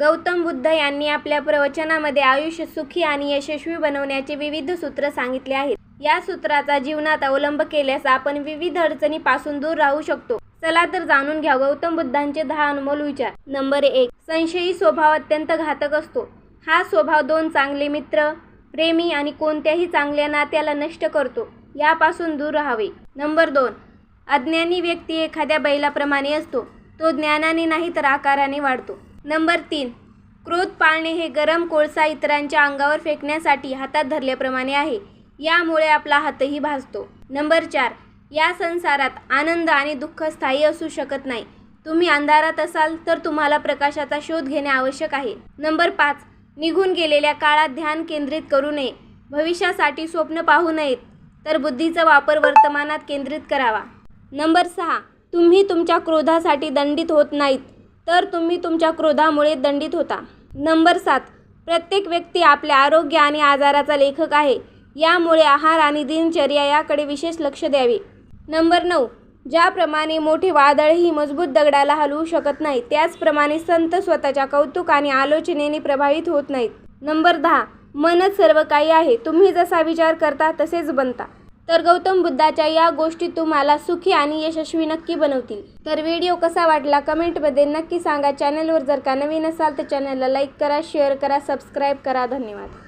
गौतम बुद्ध यांनी आपल्या प्रवचनामध्ये आयुष्य सुखी आणि यशस्वी बनवण्याचे विविध सूत्र सांगितले आहेत. या सूत्राचा जीवनात अवलंब केल्यास आपण विविध अडचणीपासून दूर राहू शकतो. चला तर जाणून घ्या गौतम बुद्धांचे दहा अनमोल विचार. नंबर एक संशयी स्वभाव अत्यंत घातक असतो. हा स्वभाव दोन चांगले मित्र प्रेमी आणि कोणत्याही चांगल्या नात्याला नष्ट करतो यापासून दूर राहावे. नंबर दोन अज्ञानी व्यक्ती एखाद्या बैलाप्रमाणे असतो. तो ज्ञानाने नाही तर आकाराने वाढतो. नंबर तीन. क्रोध पाळणे हे गरम कोळसा इतरांच्या अंगावर फेकण्यासाठी हातात धरल्याप्रमाणे आहे. यामुळे आपला हातही भाजतो नंबर चार. या संसारात आनंद आणि दुःख स्थायी असू शकत नाही. तुम्ही अंधारात असाल तर तुम्हाला प्रकाशाचा शोध घेणे आवश्यक आहे. नंबर पाच. निघून गेलेल्या काळात ध्यान केंद्रित करू नये. भविष्यासाठी स्वप्न पाहू नयेत तर बुद्धीचा वापर वर्तमानात केंद्रित करावा. नंबर सहा. तुम्ही तुमच्या क्रोधासाठी दंडित होत नाहीत. तर तुम्ही तुमच्या क्रोधामुळे दंडित होता. नंबर सात. प्रत्येक व्यक्ती आपल्या आरोग्य आणि आजाराचा लेखक आहे. यामुळे आहार आणि दिनचर्या याकडे विशेष लक्ष द्यावे. नंबर नऊ. ज्याप्रमाणे मोठे वादळही मजबूत दगडाला हलवू शकत नाही त्याचप्रमाणे संत स्वतःच्या कौतुक आणि आलोचनेने प्रभावित होत नाहीत. नंबर दहा. मनच सर्व काही आहे. तुम्ही जसा विचार करता तसेच बनता. तर गौतम बुद्धाच्या या गोष्टी तुम्हाला सुखी आणि यशस्वी नक्की बनवतील. तर व्हिडिओ कसा वाटला कमेंटमध्ये नक्की सांगा. चॅनलवर जर का नवीन असाल तर चॅनलला लाईक करा शेअर करा सबस्क्राईब करा. धन्यवाद.